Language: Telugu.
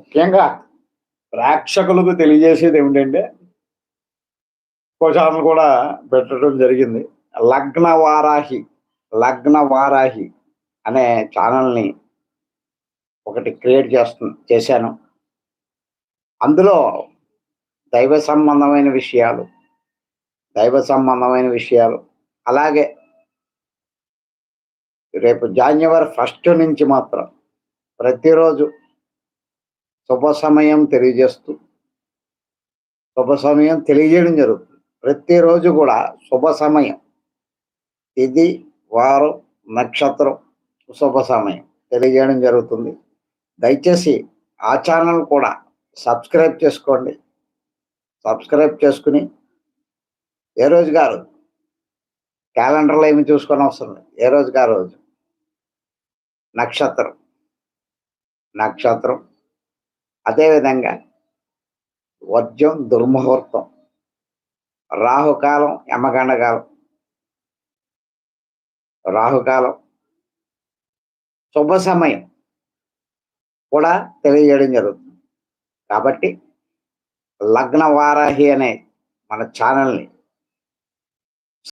ముఖ్యంగా ప్రేక్షకులకు తెలియజేసేది ఏమిటంటే ఛానల్ కూడా పెట్టడం జరిగింది. లగ్న వారాహి లగ్న వారాహి అనే ఛానల్ని ఒకటి క్రియేట్ చేస్తు చేశాను. అందులో దైవ సంబంధమైన విషయాలు దైవ సంబంధమైన విషయాలు అలాగే రేపు జాన్యువరి ఫస్ట్ నుంచి మాత్రం ప్రతిరోజు శుభ సమయం తెలియజేస్తూ శుభ సమయం తెలియజేయడం జరుగుతుంది. ప్రతిరోజు కూడా శుభ సమయం ఇది వారం నక్షత్రం శుభ సమయం తెలియజేయడం జరుగుతుంది. దయచేసి ఆ ఛానల్ కూడా సబ్స్క్రైబ్ చేసుకోండి. సబ్స్క్రైబ్ చేసుకుని ఏ రోజు గారు క్యాలెండర్లో ఏమి చూసుకొని అవసరం లేదు. ఏ రోజుకి ఆ రోజు? నక్షత్రం. నక్షత్రం. అదేవిధంగా వర్జం దుర్ముహూర్తం రాహుకాలం యమగండకాలం. రాహుకాలం శుభ సమయం కూడా తెలియజేయడం జరుగుతుంది. కాబట్టి లగ్న వారాహి అనే మన ఛానల్ని